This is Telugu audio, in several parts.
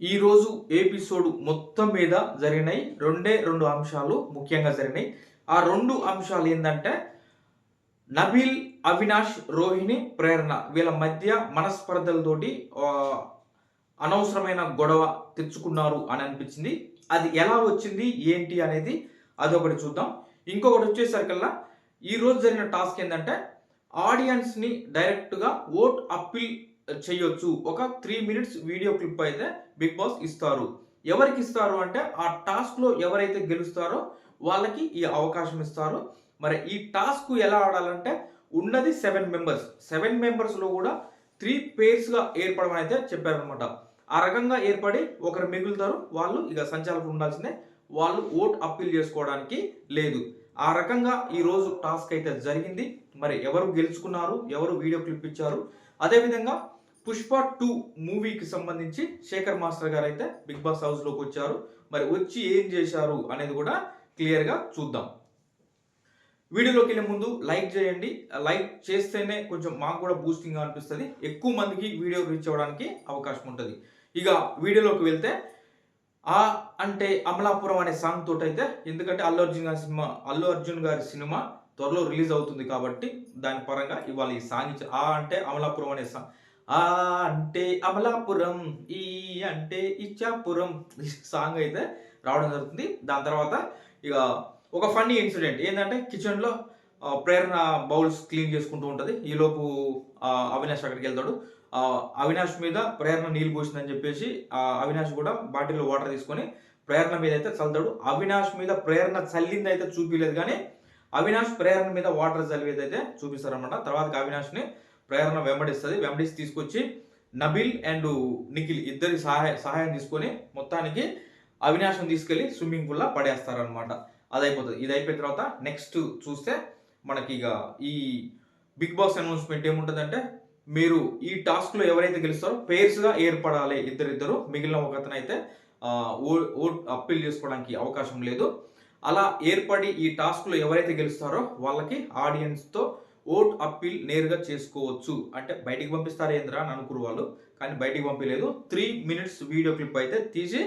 ఈరోజు ఎపిసోడ్ మొత్తం మీద జరిగినాయి. రెండే రెండు అంశాలు ముఖ్యంగా జరిగినాయి. ఆ రెండు అంశాలు ఏంటంటే నబీల్ అవినాష్ రోహిణి ప్రేరణ వీళ్ళ మధ్య మనస్పర్ధలతోటి అనవసరమైన గొడవ తెచ్చుకున్నారు అని అనిపించింది. అది ఎలా వచ్చింది ఏంటి అనేది అదొకటి చూద్దాం. ఇంకొకటి వచ్చేసరికల్లా ఈరోజు జరిగిన టాస్క్ ఏంటంటే ఆడియన్స్ని డైరెక్ట్గా ఓట్ అప్పీల్ చేయొచ్చు. ఒక త్రీ మినిట్స్ వీడియో క్లిప్ అయితే బిగ్ బాస్ ఇస్తారు. ఎవరికి ఇస్తారు అంటే ఆ టాస్క్లో ఎవరైతే గెలుస్తారో వాళ్ళకి ఈ అవకాశం ఇస్తారు. మరి ఈ టాస్క్ ఎలా ఆడాలంటే ఉన్నది సెవెన్ మెంబర్స్ సెవెన్ మెంబర్స్లో కూడా త్రీ పేర్స్గా ఏర్పడమని అయితే చెప్పారనమాట ఆ రకంగా ఏర్పడి ఒకరు మిగులుతారు వాళ్ళు ఇక సంచాలకులు ఉండాల్సిందే. వాళ్ళు ఓట్ అప్పీల్ చేసుకోవడానికి లేదు. ఆ రకంగా ఈ రోజు టాస్క్ అయితే జరిగింది. మరి ఎవరు గెలుచుకున్నారు ఎవరు వీడియో క్లిప్ ఇచ్చారు అదేవిధంగా పుష్ప టూ మూవీకి సంబంధించి శేఖర్ మాస్టర్ గారు అయితే బిగ్ బాస్ హౌస్లోకి వచ్చారు. మరి వచ్చి ఏం చేశారు అనేది కూడా క్లియర్గా చూద్దాం. వీడియోలోకి వెళ్ళే ముందు లైక్ చేయండి. లైక్ చేస్తేనే కొంచెం మాకు కూడా బూస్టింగ్ అనిపిస్తుంది. ఎక్కువ మందికి వీడియో రీచ్ అవ్వడానికి అవకాశం ఉంటుంది. ఇక వీడియోలోకి వెళ్తే ఆ అంటే అమలాపురం అనే సాంగ్ తోటైతే అయితే ఎందుకంటే అల్లు అర్జున్ గారి సినిమా అల్లు అర్జున్ గారి సినిమా త్వరలో రిలీజ్ అవుతుంది కాబట్టి దాని పరంగా ఇవాళ ఈ సాంగ్ ఆ అంటే అమలాపురం అనే సాంగ్ ఆ అంటే అమలాపురం ఈ అంటే ఇచ్చాపురం సాంగ్ అయితే రావడం జరుగుతుంది. దాని తర్వాత ఇక ఒక ఫన్నీ ఇన్సిడెంట్ ఏంటంటే కిచెన్లో ప్రేరణ బౌల్స్ క్లీన్ చేసుకుంటూ ఉంటుంది. ఈలోపు ఆ, అవినాష్ అక్కడికి వెళ్తాడు. అవినాష్ మీద ప్రేరణ నీళ్ళు పోసిందని చెప్పేసి ఆ, అవినాష్ కూడా బాటిల్లో వాటర్ తీసుకొని ప్రేరణ మీద అయితే చల్లుతాడు. అవినాష్ మీద ప్రేరణ చల్లింది అయితే చూపించలేదు కానీ అవినాష్ ప్రేరణ మీద వాటర్ చల్లివేది అయితే చూపిస్తారనమాట తర్వాత అవినాష్ని ప్రేరణ వెంబడిస్తుంది. వెంబడిసి తీసుకొచ్చి నబిల్ అండ్ నిఖిల్ ఇద్దరి సహాయ సహాయం తీసుకొని మొత్తానికి అవినాశం తీసుకెళ్ళి స్విమ్మింగ్ పూల్లో పడేస్తారనమాట అది అయిపోతుంది ఇది అయిపోయిన తర్వాత నెక్స్ట్ చూస్తే మనకి ఇక ఈ బిగ్ బాస్ అనౌన్స్మెంట్ ఏముంటుందంటే మీరు ఈ టాస్క్లో ఎవరైతే గెలుస్తారో పేర్స్గా ఏర్పడాలి ఇద్దరిద్దరు. మిగిలిన ఒక అతను అయితే ఓ- ఓట్ అప్పీల్ చేసుకోవడానికి అవకాశం లేదు. అలా ఏర్పడి ఈ టాస్క్లో ఎవరైతే గెలుస్తారో వాళ్ళకి ఆడియన్స్తో ఓట్ అప్పీల్ నేరుగా చేసుకోవచ్చు. అంటే బయటికి పంపిస్తారు ఏంద్రా అని అనుకురు వాళ్ళు. కానీ బయటికి పంపించలేదు త్రీ మినిట్స్ వీడియో క్లిప్ అయితే తీసి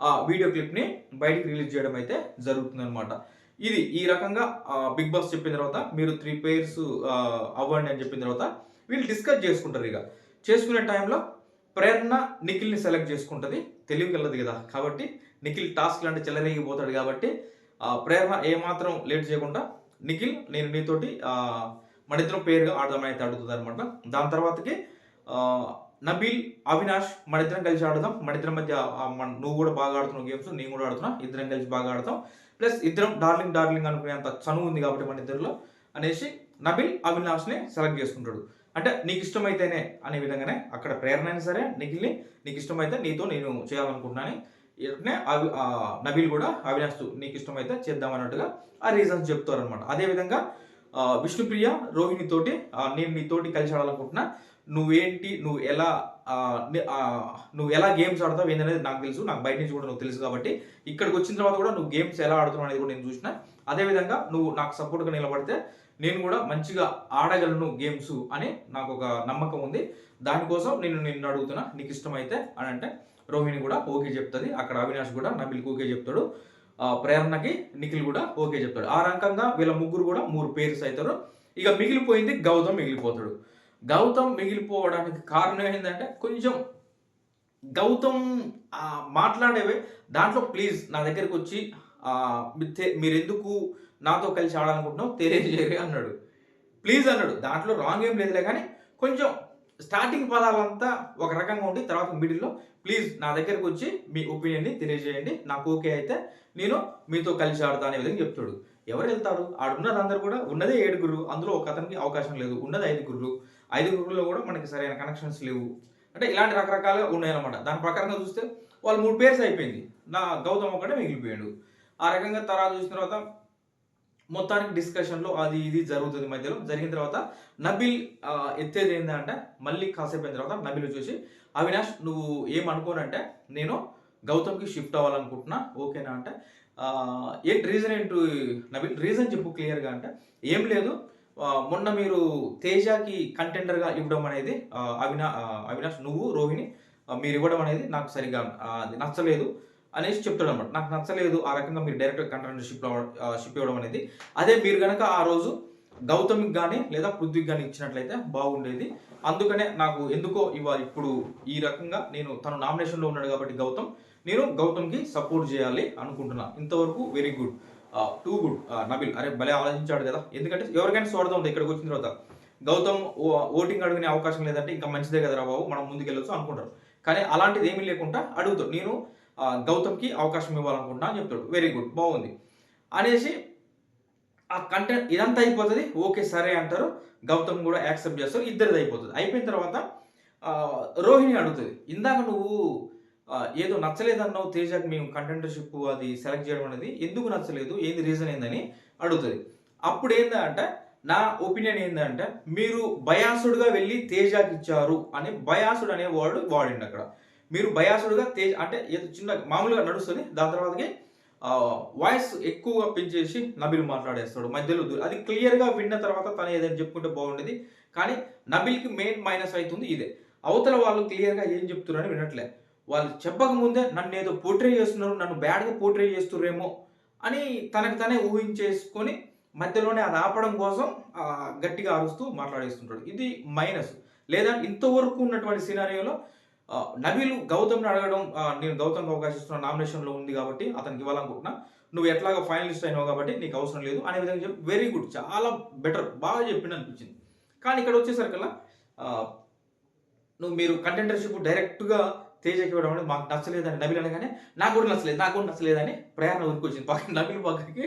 ఆ వీడియో క్లిప్ని బయటికి రిలీజ్ చేయడం అయితే జరుగుతుంది అనమాట ఇది ఈ రకంగా బిగ్ బాస్ చెప్పిన తర్వాత మీరు త్రీ పేర్స్ అవ్వండి అని చెప్పిన తర్వాత వీళ్ళు డిస్కస్ చేసుకుంటారు ఇక. చేసుకునే టైంలో ప్రేరణ నిఖిల్ని సెలెక్ట్ చేసుకుంటుంది. తెలివి వెళ్ళదు కదా. కాబట్టి నిఖిల్ టాస్క్ లాంటి చెల్లరేగిపోతాడు కాబట్టి ఆ, ప్రేరణ ఏమాత్రం లేట్ చేయకుండా నిఖిల్ నేను నీతోటి మన ఇద్దరు పేరుగా ఆడదామని అయితే అడుగుతుంది అనమాట దాని తర్వాతకి నబీల్ అవినాష్ మన ఇద్దరం కలిసి ఆడదాం. మన ఇద్దరం మధ్య నువ్వు కూడా బాగా ఆడుతున్నావు గేమ్స్ నేను కూడా ఆడుతున్నా. ఇద్దరం కలిసి బాగా ఆడతాం. ప్లస్ ఇద్దరం డార్లింగ్ డార్లింగ్ అనుకునేంత చనువు ఉంది కాబట్టి మన ఇద్దరిలో అనేసి నబిల్ అవినాష్ని సెలెక్ట్ చేసుకుంటాడు. అంటే నీకు ఇష్టమైతేనే అనే విధంగానే అక్కడ ప్రేరణ అయినా సరే నిఖిల్ని నీకు ఇష్టమైతే నీతో నేను చేయాలనుకుంటున్నాను. ఇట్నే అవి నబీల్ కూడా అవినాష్ నీకు ఇష్టమైతే చేద్దాం అన్నట్టుగా ఆ రీజన్స్ చెప్తారనమాట అదేవిధంగా విష్ణుప్రియ రోహిణి తోటి నేను నీతోటి కలిసి ఆడాలనుకుంటున్నా. నువ్వేంటి నువ్వు ఎలా నువ్వు ఎలా గేమ్స్ ఆడతావు ఏంటనేది నాకు తెలుసు నాకు బయట నుంచి కూడా నువ్వు తెలుసు కాబట్టి. ఇక్కడికి వచ్చిన తర్వాత కూడా నువ్వు గేమ్స్ ఎలా ఆడుతున్నావు అనేది కూడా నేను చూసిన. అదేవిధంగా నువ్వు నాకు సపోర్ట్గా నిలబడితే నేను కూడా మంచిగా ఆడగలను గేమ్స్ అని నాకు ఒక నమ్మకం ఉంది. దానికోసం నేను నిన్ను అడుగుతున్నా నీకు ఇష్టమైతే అని అంటే రోహిణి కూడా ఓకే చెప్తుంది అక్కడ అవినాష్ కూడా నబిల్కి ఓకే చెప్తాడు. ప్రేరణకి నిఖిల్ కూడా ఓకే చెప్తాడు. ఆ రకంగా వీళ్ళ ముగ్గురు కూడా మూడు పేర్స్ అవుతారు ఇక మిగిలిపోయింది గౌతమ్ మిగిలిపోతాడు. గౌతమ్ మిగిలిపోవడానికి కారణం ఏంటంటే కొంచెం గౌతమ్ మాట్లాడేవి మాట్లాడేవే. దాంట్లో ప్లీజ్ నా దగ్గరికి వచ్చి మీరెందుకు నాతో కలిసి ఆడాలనుకుంటున్నావు? తెలియజేయరు అన్నాడు. ప్లీజ్ అన్నాడు. దాంట్లో రాంగ్ ఏం లేదులే కానీ కొంచెం స్టార్టింగ్ పదాలంతా ఒక రకంగా ఉండి తర్వాత మిడిల్లో ప్లీజ్ నా దగ్గరకు వచ్చి మీ ఒపీనియన్ని తెలియజేయండి. నాకు ఓకే అయితే నేను మీతో కలిసి ఆడతా అనే విధంగా చెప్తాడు. ఎవరు వెళ్తారు? ఆడున్నది అందరు కూడా ఉన్నదే ఏడుగురు అందులో ఒక అతనికి అవకాశం లేదు. ఉన్నది ఐదుగురు. ఐదుగురులో కూడా మనకి సరైన కనెక్షన్స్ లేవు. అంటే ఇలాంటి రకరకాలుగా ఉన్నాయన్నమాట. దాని ప్రకారంగా చూస్తే వాళ్ళు మూడు పేర్స్ అయిపోయింది. నా గౌతమ్ ఒకటే మిగిలిపోయాడు. ఆ రకంగా తర్వాత చూసిన తర్వాత మొత్తానికి డిస్కషన్లో అది ఇది జరుగుతుంది మధ్యలో. జరిగిన తర్వాత నబిల్ ఎత్తేది ఏంటంటే మళ్ళీ కాసేపు అయిన తర్వాత నబిల్ చూసి అవినాష్ నువ్వు ఏమనుకోనంటే నేను గౌతమ్కి షిఫ్ట్ అవ్వాలనుకుంటున్నా ఓకేనా? అంటే ఏంటి రీజన్ ఏంటి నబిల్? రీజన్ చెప్పు క్లియర్గా అంటే ఏం లేదు మొన్న మీరు తేజాకి కంటెండర్గా ఇవ్వడం అనేది అవినా అవినాష్ నువ్వు రోహిణి మీరు ఇవ్వడం అనేది నాకు సరిగా అది నచ్చలేదు. అనేసి చెప్తాడు అనమాట నాకు నచ్చలేదు ఆ రకంగా మీరు డైరెక్ట్ కంటెంట్ షిప్ షిప్ ఇవ్వడం అనేది. అదే మీరు కనుక ఆ రోజు గౌతమికి కానీ లేదా పృథ్వీకి కానీ ఇచ్చినట్లయితే బాగుండేది. అందుకనే నాకు ఎందుకో ఇవాళ ఇప్పుడు ఈ రకంగా నేను తను నామినేషన్లో ఉన్నాడు కాబట్టి గౌతమ్ నేను గౌతమ్కి సపోర్ట్ చేయాలి అనుకుంటున్నా. ఇంతవరకు very good. Too good. Nabeel. అరే భలే ఆలోచించాడు కదా. ఎందుకంటే ఎవరికైనా స్వార్థం ఉంది ఇక్కడికి వచ్చిన తర్వాత. గౌతమ్ ఓ- ఓటింగ్ అడిగిన అవకాశం లేదంటే ఇంకా మంచిదే కదా బాబు మనం ముందుకెళ్ళొచ్చు అనుకుంటారు. కానీ అలాంటిది ఏమీ లేకుండా అడుగుతాడు. నేను గౌతమ్కి అవకాశం ఇవ్వాలనుకుంటున్నా అని చెప్తాడు. వెరీ గుడ్ బాగుంది. అనేసి ఆ కంటెంట్ ఇదంతా అయిపోతుంది. ఓకే సరే అంటారు. గౌతమ్ కూడా యాక్సెప్ట్ చేస్తారు. ఇద్దరిది అయిపోతుంది. అయిపోయిన తర్వాత రోహిణి అడుగుతుంది. ఇందాక నువ్వు ఏదో నచ్చలేదన్నావు తేజాకి మేము కంటెంటర్షిప్ అది సెలెక్ట్ చేయడం అనేది. ఎందుకు నచ్చలేదు? ఏంది రీజన్ ఏందని అడుగుతుంది. అప్పుడు ఏందంటే నా ఒపీనియన్ ఏంటంటే మీరు బయాసుడుగా వెళ్ళి తేజాకి ఇచ్చారు అని బయాసుడు అనే వర్డ్ వాడిండు అక్కడ. మీరు బయాసుడుగా తేజ్ అంటే ఏదో చిన్న మామూలుగా నడుస్తుంది దాని తర్వాతకి వాయిస్ ఎక్కువగా పెంచేసి నబిల్ మాట్లాడేస్తాడు. మధ్యలో అది క్లియర్గా విన్న తర్వాత తను ఏదైనా చెప్పుకుంటే బాగుండేది. కానీ నబిల్కి మెయిన్ మైనస్ అవుతుంది ఇదే. అవతల వాళ్ళు క్లియర్గా ఏం చెప్తున్నారని వినట్లే. వాళ్ళు చెప్పక ముందే నన్ను ఏదో పోర్ట్రే చేస్తున్నారు నన్ను బ్యాడ్గా పోర్ట్రే చేస్తుర్రేమో అని తనకు తనే ఊహించేసుకొని మధ్యలోనే అది ఆపడం కోసం గట్టిగా అరుస్తూ మాట్లాడేస్తుంటాడు. ఇది మైనస్ లేదా ఇంతవరకు ఉన్నటువంటి సినారియోలో ఆ, నబీలు గౌతమ్ని అడగడం నేను గౌతమ్కి అవకాశం ఇస్తున్న నామినేషన్లో ఉంది కాబట్టి అతనికి ఇవ్వాలనుకుంటున్నా. నువ్వు ఎట్లాగా ఫైనలిస్ట్ అయినావు కాబట్టి నీకు అవసరం లేదు అనే విధంగా చెప్పి వెరీ గుడ్ చాలా బెటర్ బాగా చెప్పింది అనిపించింది కానీ ఇక్కడ వచ్చేసరికల్లా నువ్వు మీరు కంటెంటర్షిప్ డైరెక్ట్గా తేజకి ఇవ్వడం అనేది మాకు నచ్చలేదని నబిల్ అనగానే నాకు కూడా నచ్చలేదు నాకు కూడా నచ్చలేదని ప్రయాణం ఉరికొచ్చింది పక్కన నబిల్ పక్కకి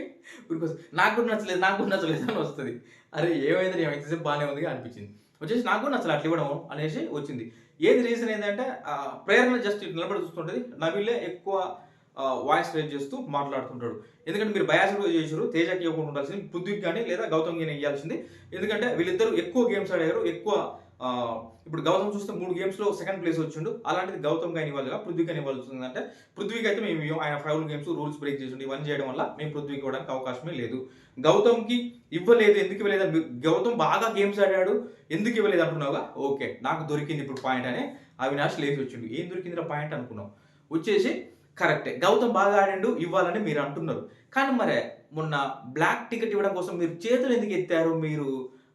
ఉరికొచ్చింది నాకు కూడా నచ్చలేదు నాకు కూడా నచ్చలేదు అని వస్తుంది. అరే ఏమైంది నేను ఎంతసేపు బాగానే ఉంది అనిపించింది. వచ్చేసి నాకు కూడా నచ్చలేదు అట్లా ఇవ్వడం అనేసి వచ్చింది. ఏది రీజన్ ఏంటంటే ప్రేరణ జస్ట్ ఇటు నిలబడి చూస్తుంటుంది. నవీలే ఎక్కువ వాయిస్ రేజ్ చేస్తూ మాట్లాడుతుంటాడు. ఎందుకంటే మీరు భయాజ్యంగా చేశారు తేజకి ఇవ్వకుండా ఉండాల్సింది పృథ్వీకి కానీ లేదా గౌతమ్ కానీ ఇవ్వాల్సింది. ఎందుకంటే వీళ్ళిద్దరూ ఎక్కువ గేమ్స్ ఆడారు ఎక్కువ ఇప్పుడు గౌతమ్ చూస్తే మూడు గేమ్స్లో సెకండ్ ప్లేస్ వచ్చిండు. అలాంటిది గౌతమ్ కానీ ఇవ్వాలి కదా కానీ ఇవ్వాల్సింది అంటే పృథ్వీకి అయితే మేము ఆయన ఫైవ్ గేమ్స్ రూల్స్ బ్రేక్ చేసిండు. ఇవన్నీ చేయడం వల్ల మేము పృథ్వీకి ఇవ్వడానికి అవకాశమే లేదు. గౌతమ్కి ఇవ్వలేదు ఎందుకు ఇవ్వలేదు? గౌతమ్ బాగా గేమ్స్ ఆడాడు. ఎందుకు ఇవ్వలేదు అంటున్నావుగా? ఓకే నాకు దొరికింది ఇప్పుడు పాయింట్ అని అవినాష్ లేచి వచ్చిండు. ఏం దొరికిందిరా పాయింట్ అనుకున్నావు వచ్చేసి కరెక్టే గౌతమ్ బాగా ఆడిండు ఇవ్వాలని మీరు అంటున్నారు. కానీ మరే మొన్న బ్లాక్ టికెట్ ఇవ్వడం కోసం మీరు చేతులు ఎందుకు ఎత్తారు మీరు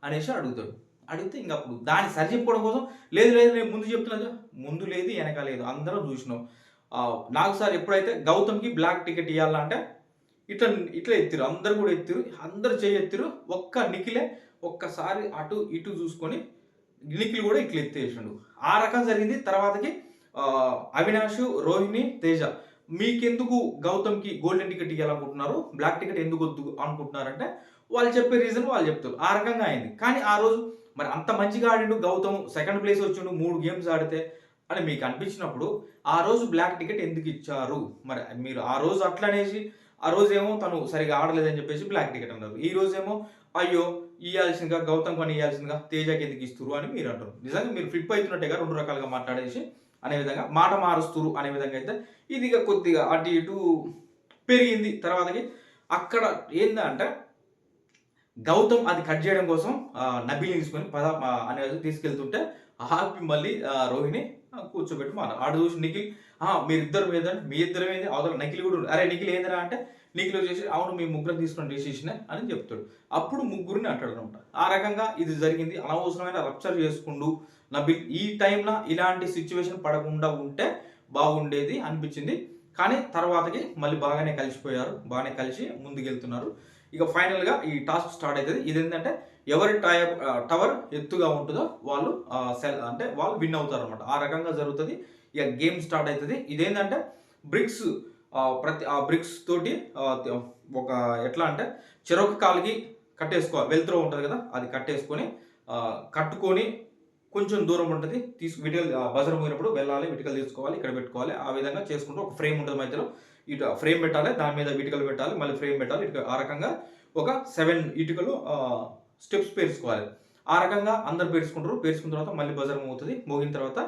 అనేసి అడుగుతాడు. అడిగితే ఇంక అప్పుడు దాన్ని సరి చెప్పుకోవడం కోసం లేదు లేదు నేను ముందు చెప్తున్నా ముందు లేదు వెనక లేదు. అందరం చూసినాం. నాకు సార్ ఎప్పుడైతే గౌతమ్కి బ్లాక్ టికెట్ ఇవ్వాలంటే ఇట్లా ఇట్లా ఎత్తిరు అందరు కూడా ఎత్తిరు అందరు చేయి ఎత్తిరు ఒక్క నిఖిలే ఒక్కసారి అటు ఇటు చూసుకొని నిఖిల్ కూడా ఇట్లా ఎత్తేసిండు. ఆ రకం జరిగింది. తర్వాతకి అవినాష్ రోహిణి తేజ. మీకెందుకు గౌతమ్కి గోల్డెన్ టికెట్ ఇవ్వాలనుకుంటున్నారు బ్లాక్ టికెట్ ఎందుకు వద్దు అనుకుంటున్నారంటే వాళ్ళు చెప్పే రీజన్ వాళ్ళు చెప్తారు. ఆ రకంగా అయింది. కానీ ఆ రోజు మరి అంత మంచిగా ఆడిండు గౌతమ్ సెకండ్ ప్లేస్ వచ్చిండు మూడు గేమ్స్ ఆడితే. అని మీకు అనిపించినప్పుడు ఆ రోజు బ్లాక్ టికెట్ ఎందుకు ఇచ్చారు? మరి మీరు ఆ రోజు అట్లనేసి ఆ రోజు ఏమో తను సరిగా ఆడలేదని చెప్పేసి బ్లాక్ టికెట్ అన్నారు. ఈ రోజు ఏమో అయ్యో ఇవ్వాల్సిందిగా గౌతమ్ పని ఇవ్వాల్సిందిగా తేజకి ఎందుకు ఇస్తురు అని మీరు అంటారు నిజంగా మీరు ఫ్లిప్ అవుతున్నట్టుగా రెండు రకాలుగా మాట్లాడేసి అనే విధంగా మాట మారుస్తురు అనే విధంగా అయితే ఇది కొద్దిగా అటు ఇటు పెరిగింది. తర్వాతకి అక్కడ ఏందంటే గౌతమ్ అది కట్ చేయడం కోసం ఆ, తీసుకొని పద ఆ, అనేది తీసుకెళ్తుంటే ఆపి మళ్ళీ రోహిణి కూర్చోబెట్టి మాట. ఆడు చూసి నిఖిల్ మీరిద్దరు మీద మీ ఇద్దరు ఏంది అవతల నిఖిల్ కూడా అరే నిఖిల్ ఏందిరా అంటే నిఖిల్ వచ్చేసి అవును మీ ముగ్గురు తీసుకున్న డెసిషన్ అని చెప్తాడు. అప్పుడు ముగ్గురిని అంటాడు అనమాట ఆ రకంగా ఇది జరిగింది. అనవసరమైన రప్చర్ చేసుకుండు నబిల్. ఈ టైంలో ఇలాంటి సిచ్యువేషన్ పడకుండా ఉంటే బాగుండేది అనిపించింది. కానీ తర్వాతకి మళ్ళీ బాగానే కలిసిపోయారు. బాగానే కలిసి ముందుకెళ్తున్నారు. ఇక ఫైనల్గా ఈ టాస్క్ స్టార్ట్ అవుతుంది ఇది ఏంటంటే ఎవరి టైర్ టవర్ ఎత్తుగా ఉంటుందో వాళ్ళు సెల్ అంటే వాళ్ళు విన్ అవుతారు అనమాట ఆ రకంగా జరుగుతుంది. ఇక గేమ్ స్టార్ట్ అవుతుంది ఇదేంటంటే బ్రిక్స్ ప్రతి ఆ బ్రిక్స్ తోటి ఒక ఎట్లా అంటే చెరొక కాలుకి కట్టేసుకోవాలి. వెళ్తురో ఉంటుంది కదా అది కట్టేసుకొని కట్టుకొని కొంచెం దూరం ఉంటుంది. తీసుకు విటికల్ బజర్ పోయినప్పుడు వెళ్ళాలి విటికల్ తీసుకోవాలి ఇక్కడ పెట్టుకోవాలి. ఆ విధంగా చేసుకుంటూ ఒక ఫ్రేమ్ ఉంటుంది మధ్యలో. ఇటు ఫ్రేమ్ పెట్టాలి దాని మీద ఇటుకలు పెట్టాలి మళ్ళీ ఫ్రేమ్ పెట్టాలి ఇటు ఆ రకంగా ఒక సెవెన్ ఇటుకలు స్టెప్స్ పేర్చుకోవాలి. ఆ రకంగా అందరు పేర్చుకుంటారు పేర్చుకున్న తర్వాత మళ్ళీ బజరం మోగుతుంది మోగిన తర్వాత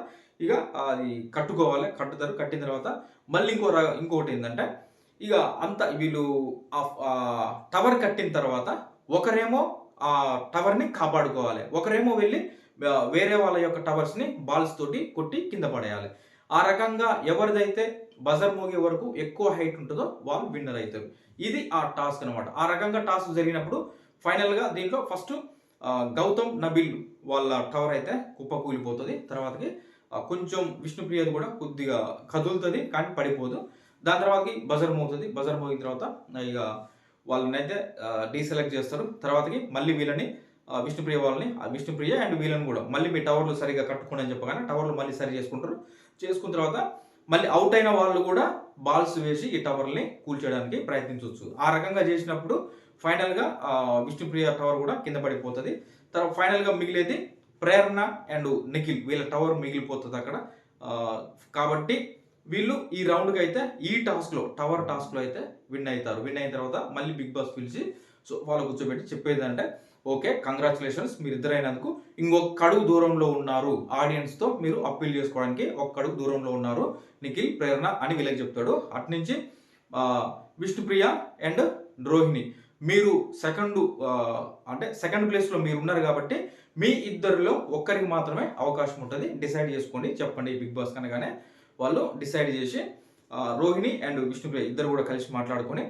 ఇక అది కట్టుకోవాలి కట్టుతారు కట్టిన తర్వాత మళ్ళీ ఇంకో ర- ఇంకోటి ఏంటంటే ఇక అంత వీళ్ళు టవర్ కట్టిన తర్వాత ఒకరేమో ఆ టవర్ని కాపాడుకోవాలి. ఒకరేమో వెళ్ళి వేరే వాళ్ళ యొక్క టవర్స్ని బాల్స్ తోటి కొట్టి కింద పడేయాలి. ఆ రకంగా ఎవరిదైతే బజర్ మోగే వరకు ఎక్కువ హైట్ ఉంటుందో వాళ్ళు విన్నర్ అవుతారు. ఇది ఆ టాస్క్ అనమాట ఆ రకంగా టాస్క్ జరిగినప్పుడు ఫైనల్గా దీంట్లో ఫస్ట్ గౌతమ్ నబిల్ వాళ్ళ టవర్ అయితే కుప్పకూలిపోతుంది. తర్వాతకి కొంచెం విష్ణుప్రియది కూడా కొద్దిగా కదులుతుంది కానీ పడిపోదు. దాని తర్వాతకి బజర్ మోగుతుంది. బజర్ మోగిన తర్వాత ఇక వాళ్ళని అయితే డీసెలెక్ట్ చేస్తారు. తర్వాతకి మళ్ళీ వీళ్ళని విష్ణుప్రియ వాళ్ళని ఆ విష్ణుప్రియ అండ్ వీళ్ళని కూడా మళ్ళీ మీ టవర్లు సరిగా కట్టుకోండి అని చెప్పగానే టవర్లు మళ్ళీ సరి చేసుకుంటారు. చేసుకున్న తర్వాత మళ్ళీ అవుట్ అయిన వాళ్ళు కూడా బాల్స్ వేసి ఈ టవర్ని కూల్చేయడానికి ప్రయత్నించవచ్చు. ఆ రకంగా చేసినప్పుడు ఫైనల్గా విష్ణుప్రియ టవర్ కూడా కింద పడిపోతుంది. తర్వాత ఫైనల్గా మిగిలేది ప్రేరణ అండ్ నిఖిల్. వీళ్ళ టవర్ మిగిలిపోతుంది అక్కడ. కాబట్టి వీళ్ళు ఈ రౌండ్కి అయితే ఈ టాస్క్లో టవర్ టాస్క్లో అయితే విన్ అవుతారు. విన్ అయిన తర్వాత మళ్ళీ బిగ్ బాస్ పిలిచి సో వాళ్ళు కూర్చోబెట్టి చెప్పేది అంటే ఓకే కంగ్రాచులేషన్స్ మీరు ఇద్దరైనందుకు ఇంకొక అడుగు దూరంలో ఉన్నారు. ఆడియన్స్తో మీరు అప్పీల్ చేసుకోవడానికి ఒక్క అడుగు దూరంలో ఉన్నారు. నిఖిల్ ప్రేరణ అని వీళ్ళకి చెప్తాడు. అట్నుంచి విష్ణుప్రియ అండ్ రోహిణి. మీరు సెకండ్ అంటే సెకండ్ ప్లేస్లో మీరు ఉన్నారు కాబట్టి మీ ఇద్దరిలో ఒక్కరికి మాత్రమే అవకాశం ఉంటుంది. డిసైడ్ చేసుకోండి. చెప్పండి బిగ్ బాస్ కనగానే. వాళ్ళు డిసైడ్ చేసి రోహిణి అండ్ విష్ణుప్రియ ఇద్దరు కూడా కలిసి మాట్లాడుకొని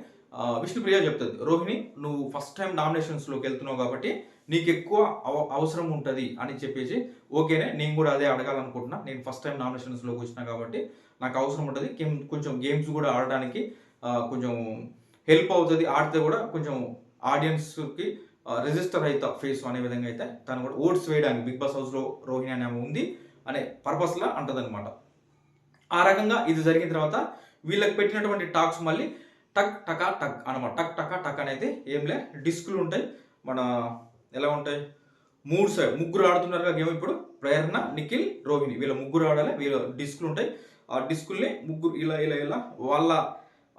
విష్ణుప్రియ చెప్తుంది రోహిణి నువ్వు ఫస్ట్ టైం నామినేషన్స్లోకి వెళ్తున్నావు కాబట్టి నీకు ఎక్కువ అవ- అవసరం ఉంటుంది అని చెప్పేసి ఓకేనే నేను కూడా అదే అడగాలనుకుంటున్నా. నేను ఫస్ట్ టైం నామినేషన్స్లోకి వచ్చినా కాబట్టి నాకు అవసరం ఉంటుంది. కొంచెం గేమ్స్ కూడా ఆడడానికి కొంచెం హెల్ప్ అవుతుంది. ఆడితే కూడా కొంచెం ఆడియన్స్కి రిజిస్టర్ అవుతా ఫేస్ అనే విధంగా అయితే తను కూడా ఓట్స్ వేయడానికి బిగ్ బాస్ హౌస్లో రోహిణి అనే ఉంది అనే పర్పస్లా అంటదనమాట ఆ రకంగా ఇది జరిగిన తర్వాత వీళ్ళకి పెట్టినటువంటి టాక్స్ మళ్ళీ టక్ టకా టక్ అనమాట. టక్ టకా టక్ అనేది ఏంలే డిస్కులు ఉంటాయి. మన ఎలా ఉంటాయి? మూడు సైడ్ ముగ్గురు ఆడుతున్నారు కదా గేమ్ ఇప్పుడు. ప్రేరణ నిఖిల్ రోహిణి. వీళ్ళ ముగ్గురు ఆడాలి వీళ్ళ డిస్కులు ఉంటాయి. ఆ డిస్కుల్ని ముగ్గురు ఇలా ఇలా ఇలా వాళ్ళ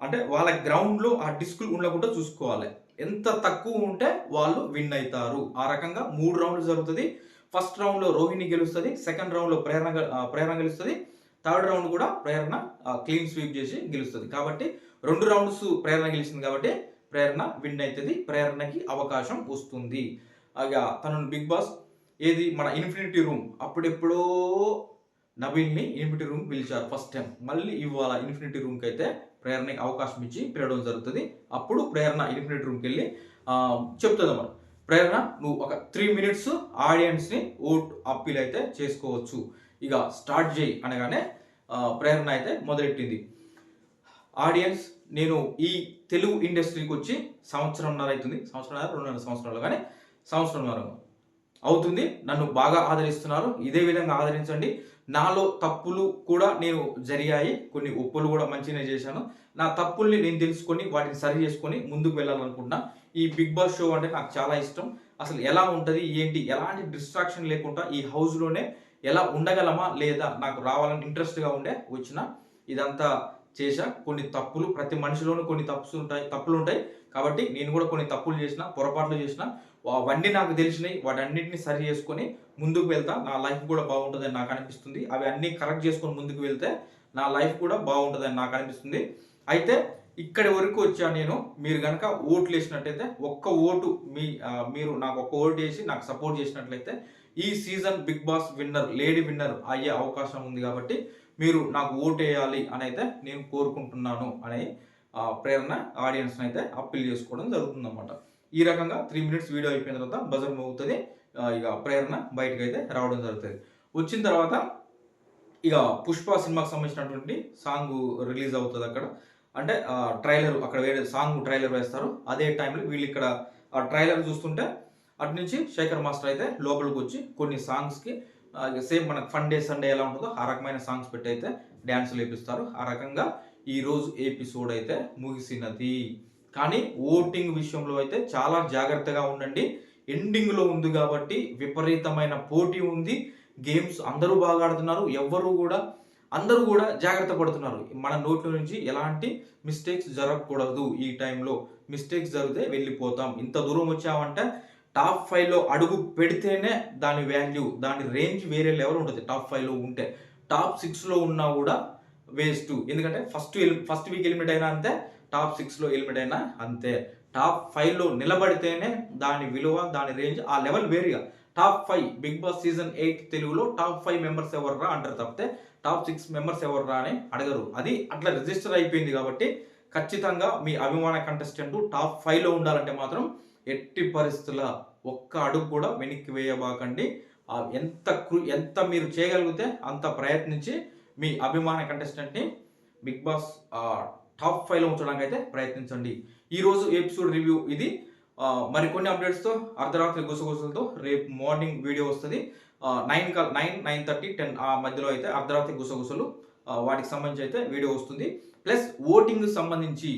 అంటే వాళ్ళ గ్రౌండ్లో ఆ డిస్కులు ఉండకుండా చూసుకోవాలి. ఎంత తక్కువ ఉంటే వాళ్ళు విన్ అవుతారు. ఆ రకంగా మూడు రౌండ్లు జరుగుతుంది. ఫస్ట్ రౌండ్లో రోహిణి గెలుస్తుంది. సెకండ్ రౌండ్లో ప్రేరణ ప్రేరణ గెలుస్తుంది. థర్డ్ రౌండ్ కూడా ప్రేరణ క్లీన్ స్వీప్ చేసి గెలుస్తుంది. కాబట్టి రెండు రౌండ్స్ ప్రేరణ గెలిచింది కాబట్టి ప్రేరణ విన్ అవుతుంది ప్రేరణకి అవకాశం వస్తుంది. ఇక తనను బిగ్ బాస్ ఏది మన ఇన్ఫినిటీ రూమ్ అప్పుడెప్పుడో నబీల్ని ఇన్ఫినిటీ రూమ్ పిలిచారు ఫస్ట్ టైం మళ్ళీ ఇవాళ ఇన్ఫినిటీ రూమ్కి అయితే ప్రేరణకి అవకాశం ఇచ్చి పిలవడం జరుగుతుంది. అప్పుడు ప్రేరణ ఇన్ఫినిటీ రూమ్కి వెళ్ళి చెప్తుంది అన్నమాట ప్రేరణ నువ్వు ఒక త్రీ మినిట్స్ ఆడియన్స్ని ఓట్ అప్పీల్ అయితే చేసుకోవచ్చు. ఇక స్టార్ట్ చేయి అనగానే ప్రేరణ అయితే మొదలెట్టింది. ఆడియన్స్ నేను ఈ తెలుగు ఇండస్ట్రీకి వచ్చి సంవత్సరంన్నర అవుతుంది సంవత్సరంన్నర రెండున్నర సంవత్సరాలు. కానీ సంవత్సరంన్నర అవుతుంది. నన్ను బాగా ఆదరిస్తున్నారు. ఇదే విధంగా ఆదరించండి. నాలో తప్పులు కూడా నేను జరిగాయి. కొన్ని ఒప్పులు కూడా మంచిగానే చేశాను. నా తప్పుల్ని నేను తెలుసుకొని వాటిని సరి చేసుకొని ముందుకు వెళ్ళాలనుకుంటున్నా. ఈ బిగ్ బాస్ షో అంటే నాకు చాలా ఇష్టం. అసలు ఎలా ఉంటుంది ఏంటి ఎలాంటి డిస్ట్రాక్షన్ లేకుండా ఈ హౌస్లోనే ఎలా ఉండగలమా లేదా నాకు రావాలని ఇంట్రెస్ట్గా ఉండే వచ్చిన ఇదంతా చేశా. కొన్ని తప్పులు ప్రతి మనిషిలోనూ కొన్ని తప్పులు ఉంటాయి తప్పులు ఉంటాయి కాబట్టి నేను కూడా కొన్ని తప్పులు చేసిన పొరపాట్లు చేసిన అవన్నీ నాకు తెలిసినాయి. వాటన్నిటిని సరి చేసుకొని ముందుకు వెళ్తా. నా లైఫ్ కూడా బాగుంటుందని నాకు అనిపిస్తుంది. అవి అన్నీ కరెక్ట్ చేసుకొని ముందుకు వెళ్తే నా లైఫ్ కూడా బాగుంటుందని నాకు అనిపిస్తుంది. అయితే ఇక్కడి వరకు వచ్చా నేను. మీరు కనుక ఓట్లు వేసినట్టయితే ఒక్క ఓటు మీ మీరు నాకు ఒక్క ఓటు వేసి నాకు సపోర్ట్ చేసినట్లయితే ఈ season Bigg Boss winner lady winner అయ్యే అవకాశం ఉంది కాబట్టి మీరు నాకు ఓటేయాలి వేయాలి అని అయితే నేను కోరుకుంటున్నాను అనే ఆ, ప్రేరణ ఆడియన్స్ని అయితే అప్పీల్ చేసుకోవడం జరుగుతుందన్నమాట. ఈ రకంగా త్రీ మినిట్స్ వీడియో అయిపోయిన తర్వాత బజర్ మోగుతుంది. ఇక ప్రేరణ బయటకు అయితే రావడం జరుగుతుంది. వచ్చిన తర్వాత ఇక పుష్ప సినిమాకి సంబంధించినటువంటి సాంగ్ రిలీజ్ అవుతుంది అక్కడ. అంటే ట్రైలర్ అక్కడ వేరే సాంగ్ ట్రైలర్ వేస్తారు. అదే టైంలో వీళ్ళు ఇక్కడ ఆ ట్రైలర్ చూస్తుంటే అటు నుంచి శేఖర్ మాస్టర్ అయితే లోపలికి వచ్చి కొన్ని సాంగ్స్కి సేమ్ మనకు ఫండే సండే ఎలా ఉంటుందో ఆ రకమైన సాంగ్స్ పెట్టి అయితే డ్యాన్సులు వేపిస్తారు. ఆ రకంగా ఈరోజు ఎపిసోడ్ అయితే ముగిసినది. కానీ ఓటింగ్ విషయంలో అయితే చాలా జాగ్రత్తగా ఉండండి. ఎండింగ్లో ఉంది కాబట్టి విపరీతమైన పోటీ ఉంది. గేమ్స్ అందరూ బాగా ఆడుతున్నారు. ఎవ్వరూ కూడా అందరూ కూడా జాగ్రత్త పడుతున్నారు. మన నోట్లో నుంచి ఎలాంటి మిస్టేక్స్ జరగకూడదు ఈ టైంలో మిస్టేక్స్ జరిగితే వెళ్ళిపోతాం. ఇంత దూరం వచ్చామంటే టాప్ ఫైవ్లో అడుగు పెడితేనే దాని వాల్యూ దాని రేంజ్ వేరే లెవెల్ ఉంటుంది. టాప్ ఫైవ్లో ఉంటే టాప్ సిక్స్లో ఉన్నా కూడా వేస్ట్. ఎందుకంటే ఫస్ట్ ఫస్ట్ వీక్ ఎలిమినేట్ అయినా అంతే టాప్ సిక్స్లో ఎలిమినేట్ అయినా అంతే. టాప్ ఫైవ్లో నిలబడితేనే దాని విలువ దాని రేంజ్ ఆ లెవెల్ వేరుగా. Top five Bigg Boss season eight తెలుగులో టాప్ ఫైవ్ మెంబర్స్ ఎవర్రా అంటారు తప్పితే టాప్ సిక్స్ మెంబర్స్ ఎవర్రా అని అడగరు. అది అట్లా రిజిస్టర్ అయిపోయింది కాబట్టి ఖచ్చితంగా మీ అభిమాన కంటెస్టెంట్ టాప్ ఫైవ్లో ఉండాలంటే మాత్రం ఎట్టి పరిస్థితుల ఒక్క అడుగు కూడా వెనక్కి వేయబాకండి. ఎంత కృ ఎంత మీరు చేయగలిగితే అంత ప్రయత్నించి మీ అభిమాన కంటెస్టెంట్ని బిగ్ బాస్ టాప్ ఫైవ్లో ఉంచడానికి అయితే ప్రయత్నించండి ఈరోజు ఎపిసోడ్ రివ్యూ ఇది. మరికొన్ని అప్డేట్స్తో అర్ధరాత్రి గుసగుసలతో రేపు మార్నింగ్ వీడియో వస్తుంది. నైన్ కల్ నైన్ నైన్ థర్టీ టెన్ ఆ మధ్యలో అయితే అర్ధరాత్రి గుసగుసలు వాటికి సంబంధించి అయితే వీడియో వస్తుంది. ప్లస్ ఓటింగ్ సంబంధించి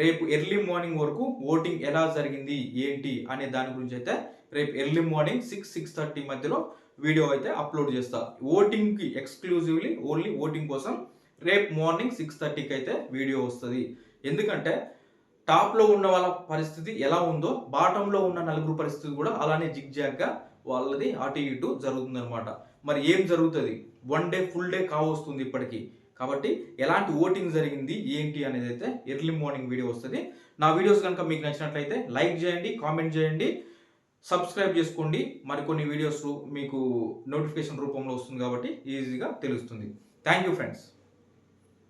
రేపు ఎర్లీ మార్నింగ్ వరకు ఓటింగ్ ఎలా జరిగింది ఏంటి అనే దాని గురించి అయితే రేపు early morning six six thirty మధ్యలో వీడియో అయితే అప్లోడ్ చేస్తా. ఓటింగ్కి ఎక్స్క్లూజివ్లీ ఓన్లీ ఓటింగ్ కోసం రేపు మార్నింగ్ సిక్స్ థర్టీకి అయితే వీడియో వస్తుంది. ఎందుకంటే టాప్లో ఉన్న వాళ్ళ పరిస్థితి ఎలా ఉందో బాటంలో ఉన్న నలుగురు పరిస్థితి కూడా అలానే జిగ్జాగ్గా వాళ్ళది అటు ఇటు జరుగుతుంది అనమాట మరి ఏం జరుగుతుంది? వన్ డే ఫుల్ డే కావస్తుంది ఇప్పటికీ. కాబట్టి ఎలాంటి ఓటింగ్ జరిగింది ఏంటి అనేది అయితే ఎర్లీ మార్నింగ్ వీడియో వస్తుంది. నా వీడియోస్ కనుక మీకు నచ్చినట్లయితే లైక్ చేయండి కామెంట్ చేయండి సబ్స్క్రైబ్ చేసుకోండి. మరికొన్ని వీడియోస్ మీకు నోటిఫికేషన్ రూపంలో వస్తుంది కాబట్టి ఈజీగా తెలుస్తుంది. Thank you friends